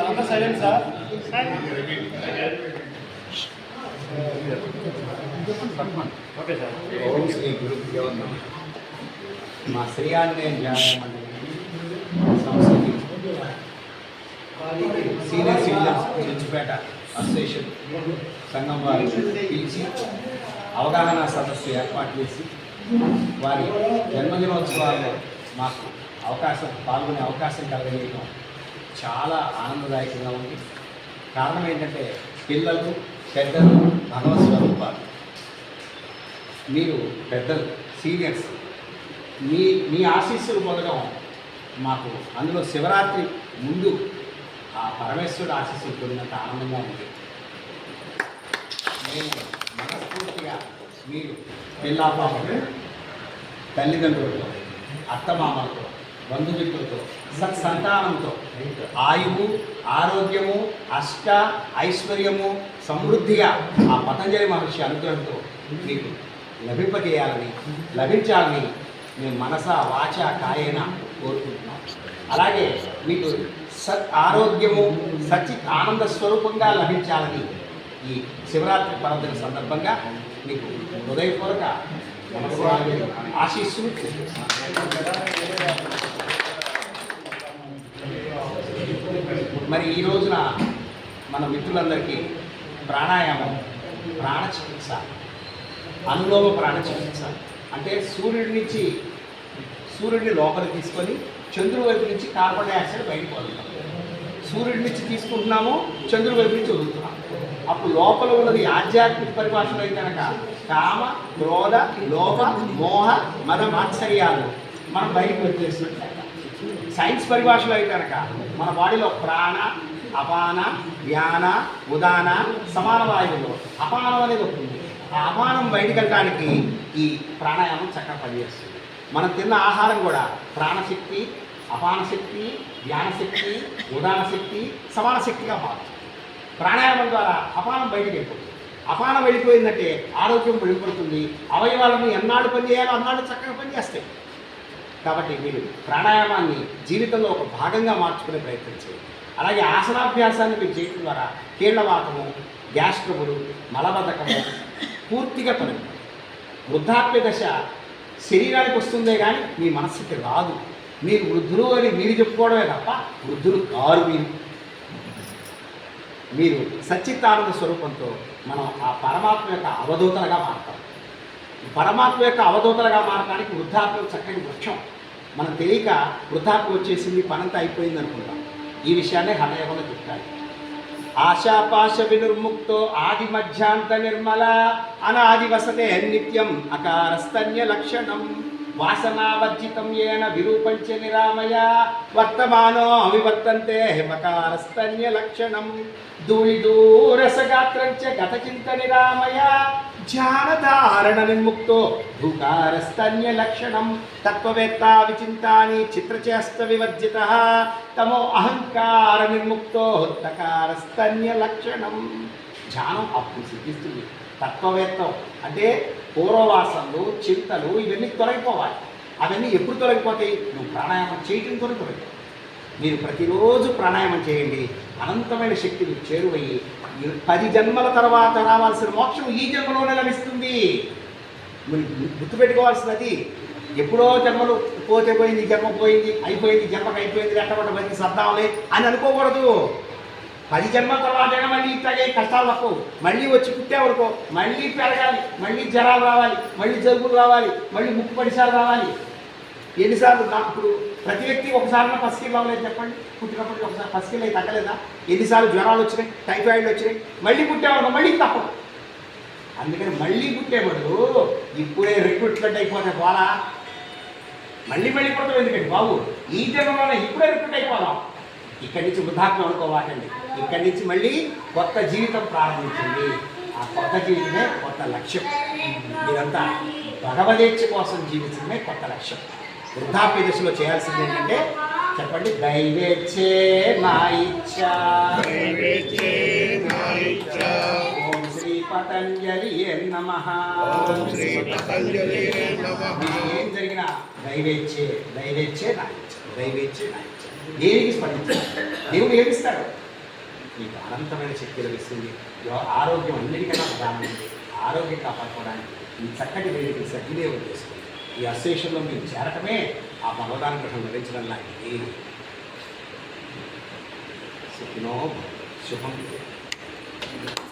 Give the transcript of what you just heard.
అంతా silent sir okay sir ఓం శ్రీ గురుభ్యో మా Shri Anjaneya senior citizens Chichupeta association సంఘం వారు పిలిచి అవగాహన సదస్సు ఏర్పాటు చేసి వారి జన్మదినోత్సవాల్లో మాకు అవకాశం పాల్గొనే అవకాశం కలగజేయడం చాలా ఆనందదాయకంగా ఉంది. కారణం ఏంటంటే పిల్లలు పెద్దలు భగవత్ స్వరూపాలు మీరు పెద్దలు సీనియర్స్ మీ మీ ఆశీస్సులు పొందడం మాకు అందులో శివరాత్రి ముందు ఆ పరమేశ్వరుడు ఆశీస్సులు పొందినంత ఆనందంగా ఉంది. నేను మనస్ఫూర్తిగా మీరు పిల్లాపాపలు తల్లిదండ్రులతో అత్తమామలతో బంధుమిత్రులతో సత్సంతానంతో ఆయువు ఆరోగ్యము అష్ట ఐశ్వర్యము సమృద్ధిగా ఆ పతంజలి మహర్షి అనుగ్రహంతో మీకు లభింపజేయాలని లభించాలని మేము మనస వాచ కాయేన కోరుకుంటున్నాం. అలాగే మీకు సత్ ఆరోగ్యము సచిత్ ఆనంద స్వరూపంగా లభించాలని ఈ శివరాత్రి పర్వదిన సందర్భంగా మీకు హృదయపూర్వక ఆశీస్సులు మరి ఈ రోజున మన మిత్రులందరికీ ప్రాణాయామం ప్రాణ చికిత్స అనులోమ ప్రాణ చికిత్స అంటే సూర్యుడి నుంచి సూర్యుడిని లోపలికి తీసుకొని చంద్రుడి వైపు నుంచి కార్బన్ డైఆక్సైడ్ బయటకు వదులుతాం. సూర్యుడి నుంచి తీసుకుంటున్నాము చంద్రుడి వైపు నుంచి వదులుతున్నాం. అప్పుడు లోపల ఉన్నది ఆధ్యాత్మిక పరిభాషలో అయితే కనుక కామ క్రోధ లోభ మోహ మద మాత్సర్యాలు మనం బయటకు వచ్చేసినట్టు సైన్స్ పరిభాషలో అయితే కనుక మన బాడీలో ప్రాణ అపాన వ్యాన ఉదాన సమాన వాయువులు. అపానం అనేది ఒకటి ఉంది. ఆ అపానం బయటకెళ్ళడానికి ఈ ప్రాణాయామం చక్కగా పనిచేస్తుంది. మనం తిన్న ఆహారం కూడా ప్రాణశక్తి అపాన శక్తి ధ్యానశక్తి ఉదానశక్తి సమాన శక్తిగా మారుతుంది. ప్రాణాయామం ద్వారా అపానం బయటకు వెళ్ళిపోతుంది. అపానం వెళ్ళిపోయిందంటే ఆరోగ్యం వెళ్ళిపోతుంది అవయవాలను ఎన్నాడు పని చేయాలో అన్నాడు చక్కగా పనిచేస్తాయి కాబట్టి మీరు ప్రాణాయామాన్ని జీవితంలో ఒక భాగంగా మార్చుకునే ప్రయత్నం చేయండి. అలాగే ఆసనాభ్యాసాన్ని మీరు చేయడం ద్వారా కీళ్ళవాతము గ్యాస్ట్రబులు మలబద్ధకము పూర్తిగా తొలగి వృద్ధాప్య దశ శరీరానికి వస్తుందే కానీ మీ మనస్సుకి రాదు. మీరు వృద్ధులు అని మీరు చెప్పుకోవడమే తప్ప వృద్ధులు కారు మీరు. మీరు సచ్చిత్తానంద స్వరూపంతో మనం ఆ పరమాత్మ యొక్క అవధూతలుగా మారతాం. పరమాత్మ యొక్క అవధూతలుగా మారడానికి వృద్ధాప్యం చక్కటి వృక్షం. మనం తెలియక వృద్ధాప్యం వచ్చేసింది పనంతా అయిపోయింది అనుకుంటాం ఈ విషయాన్ని హఠయోగంలో చెప్తారు ఆశాపాశ వినుర్ముక్తో ఆది మధ్యాంత నిర్మల అనాది వసతే నిత్యం అకారస్తన్య లక్షణం వాసనావర్జితం ఏన విరూపంచ నిరామయ వర్తమానో అవివర్తంతే మకారస్తన్య లక్షణం ధూళి దూరసగాత్రం చ గత చింత నిరామయ ధ్యానధారణ నిర్ముక్తో భూకారస్తన్య లక్షణం తత్వవేత్త విచింతాని చిత్రచేష్ట వివర్జిత. తమో అహంకార నిర్ముక్తో తకారస్తన్య లక్షణం. ధ్యానం అప్పుడు సిద్ధిస్తుంది. తత్వవేత్తం అంటే పూర్వవాసనలు చింతలు ఇవన్నీ తొలగిపోవాలి. అవన్నీ ఎప్పుడు తొలగిపోతాయి? నువ్వు ప్రాణాయామం చేయటంతో తొలగిపోతాయి మీరు ప్రతిరోజు ప్రాణాయామం చేయండి. అనంతమైన శక్తి మీకు చేరువయ్యి. పది జన్మల తర్వాత రావాల్సిన మోక్షం ఈ జన్మలోనే లభిస్తుంది. మీరు గు- గుర్తుపెట్టుకోవాల్సినది ఎప్పుడో జన్మలు పోతే పోయింది జన్మ పోయింది అయిపోయింది జన్మకు అయిపోయింది రెట్టబడ్డ బతికి సర్దాంలే అని అనుకోకూడదు. పది జన్మల తర్వాత మళ్ళీ ఇట్లాగే కష్టాలు తప్పవు. మళ్ళీ వచ్చి పుట్టేవరకో మళ్ళీ పెరగాలి మళ్ళీ జ్వరాలు రావాలి మళ్ళీ జలుబులు రావాలి మళ్ళీ ముక్కు పడిసార్లు రావాలి. ఎన్నిసార్లు నాకు ఇప్పుడు ప్రతి వ్యక్తి ఒకసారి పసికిల్ అవ్వలేదు చెప్పండి. పుట్టినప్పుడు ఒకసారి పసికిల్ అయితే తగ్గలేదా? ఎన్నిసార్లు జ్వరాలు వచ్చినాయి టైఫాయిడ్లు వచ్చినాయి మళ్ళీ పుట్టేవాడు మళ్ళీ తప్పదు. అందుకని మళ్ళీ పుట్టేవాడు ఇప్పుడే రిక్రూట్మెంట్ అయిపోతే పోలా? మళ్ళీ మళ్ళీ పుట్టడం ఎందుకండి బాబు? ఈ జన్మలోనే ఇప్పుడే రిక్రూట్ అయిపోదాం. ఇక్కడి నుంచి వృద్ధాప్యం అనుకోవాలండి ఇక్కడి నుంచి మళ్ళీ కొత్త జీవితం ప్రారంభించండి. ఆ కొత్త జీవితమే కొత్త లక్ష్యం. ఇదంతా భగవదేచ్ఛ కోసం జీవించడమే కొత్త లక్ష్యం. వృద్ధాప్య దశలో చేయాల్సింది ఏంటంటే చెప్పండి దైవేచ్ఛే నా ఇచ్చ. ఓం శ్రీ పతంజలి నమ. ఏం జరిగినా దైవేచ్ఛే దైవేచ్ఛే నా ఇచ్చ దైవేచ్ఛే నా ఇచ్చ. దేనికి స్పందించాలి? దేవుడు ఏమిస్తాడు? అనంతమైన శక్తి లభిస్తుంది. ఆరోగ్యం అన్నిటికన్నా ప్రధానమైనది. ఆరోగ్యం కాపాడుకోవడానికి ఈ చక్కటి వేదికని సద్వినియోగం చేసుకోండి ఈ అశేషంలో మీరు చేరటమే ఆ భగవదానుగ్రహం లభించడం లాంటిది. శుభం.